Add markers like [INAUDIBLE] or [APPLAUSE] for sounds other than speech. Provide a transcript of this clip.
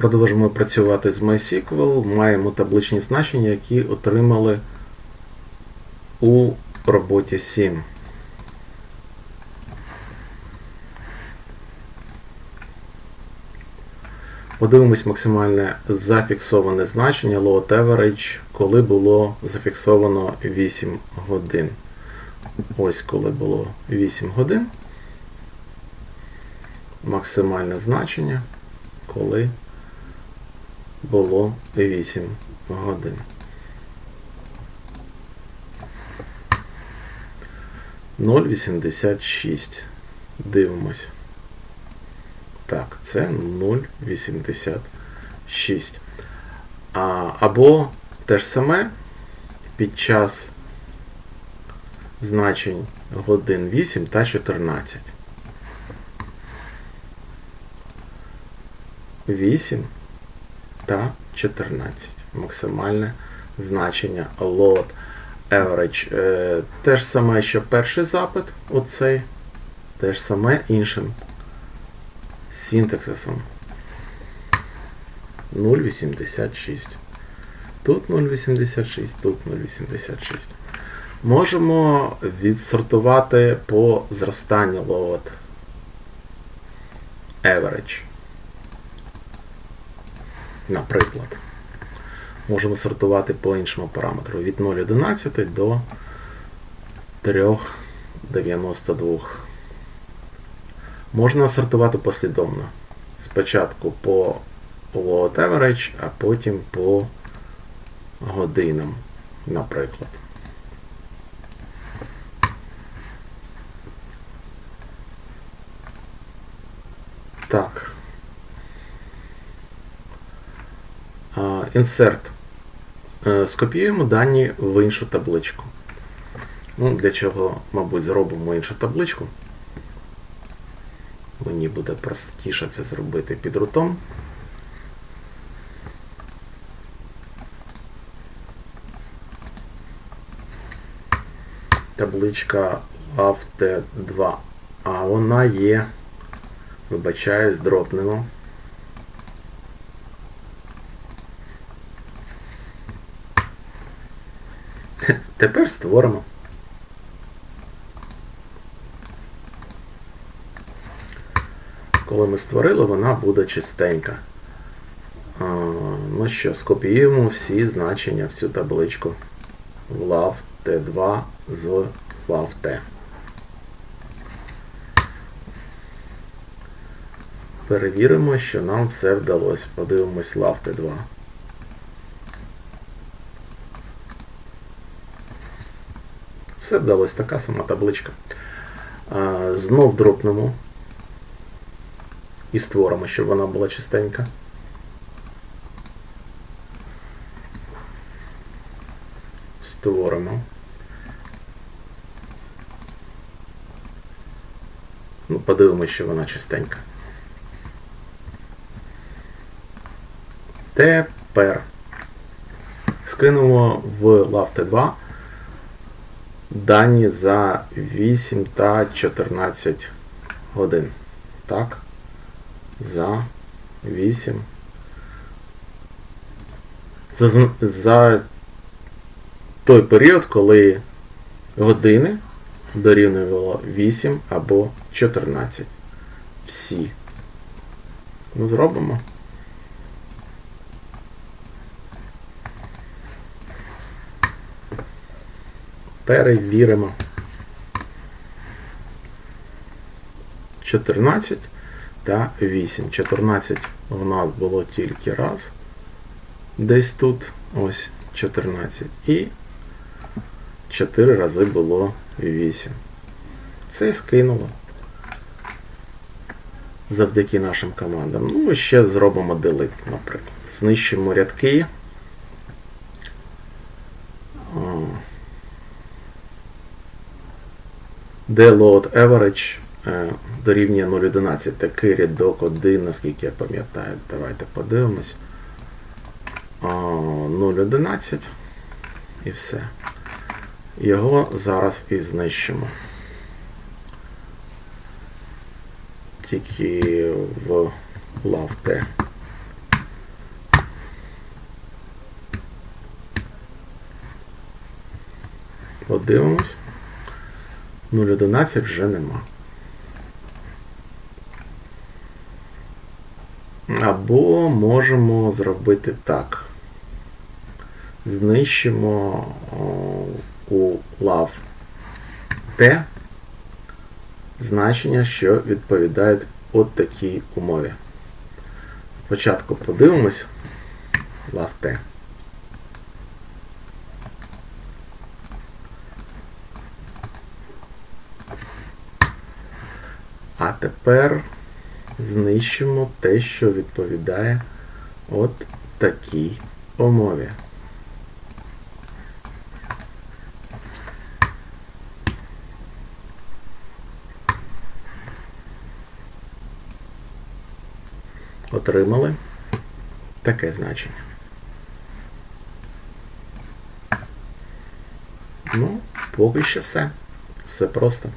Продовжуємо працювати з MySQL. Маємо табличні значення, які отримали у роботі 7. Подивимось максимальне зафіксоване значення load average, коли було зафіксовано 8 годин. Ось коли було 8 годин. Максимальне значення, коли було 8 годин. Ноль вісімдесят шість. Дивимось. Так, це 0,86. А, Або те ж саме під час значень годин 8 та 14. 8 та 14. Максимальне значення load average. Е, те ж саме, що перший запит, оцей, те ж саме іншим синтаксисом 0,86. Тут 0,86, тут 0,86. Можемо відсортувати по зростанню load average. Наприклад, можемо сортувати по іншому параметру від 0,11 до 3,92. Можна сортувати послідовно. Спочатку по load average, а потім по годинам, наприклад. Так. Insert. Скопіюємо дані в іншу табличку. Ну, Для чого, мабуть, зробимо іншу табличку. Мені буде простіше це зробити під рутом. Табличка AVT2. А вона є, вибачаюсь, дропнемо. [LAUGHS] Тепер створимо. Коли ми створили, вона буде чистенька. Ну що, скопіюємо всі значення, всю табличку lav T2 з lav T. Перевіримо, що нам все вдалося. Подивимось lav T2. Все вдалося, така сама табличка. Знов дропнемо і створимо, щоб вона була чистенька. Створимо. Ну, подивимося, що вона чистенька. Тепер скинемо в LAVT 2 дані за 8 та 14 годин. Так за 8. За, за той період, коли години дорівнювало 8 або 14. Всі. Ну, зробимо. Перевіримо. 14 та 8. 14 в нас було тільки раз. Десь тут ось 14. І 4 рази було 8. Це скинуло. Завдяки нашим командам. Ну і ще зробимо delete, наприклад. Знищимо рядки. де load average е, дорівнює 0,11. Такий рядок 1, наскільки я пам'ятаю. Давайте подивимось. 0,11 і все. Його зараз і знищимо. Тільки в лавте. Подивимось. 0,11 вже нема. Або можемо зробити так. Знищимо у лав Т значення, що відповідають от такій умові. Спочатку подивимось лав Т. А тепер знищимо те, що відповідає от такій умові. Отримали таке значення. Ну, поки що все. Все просто.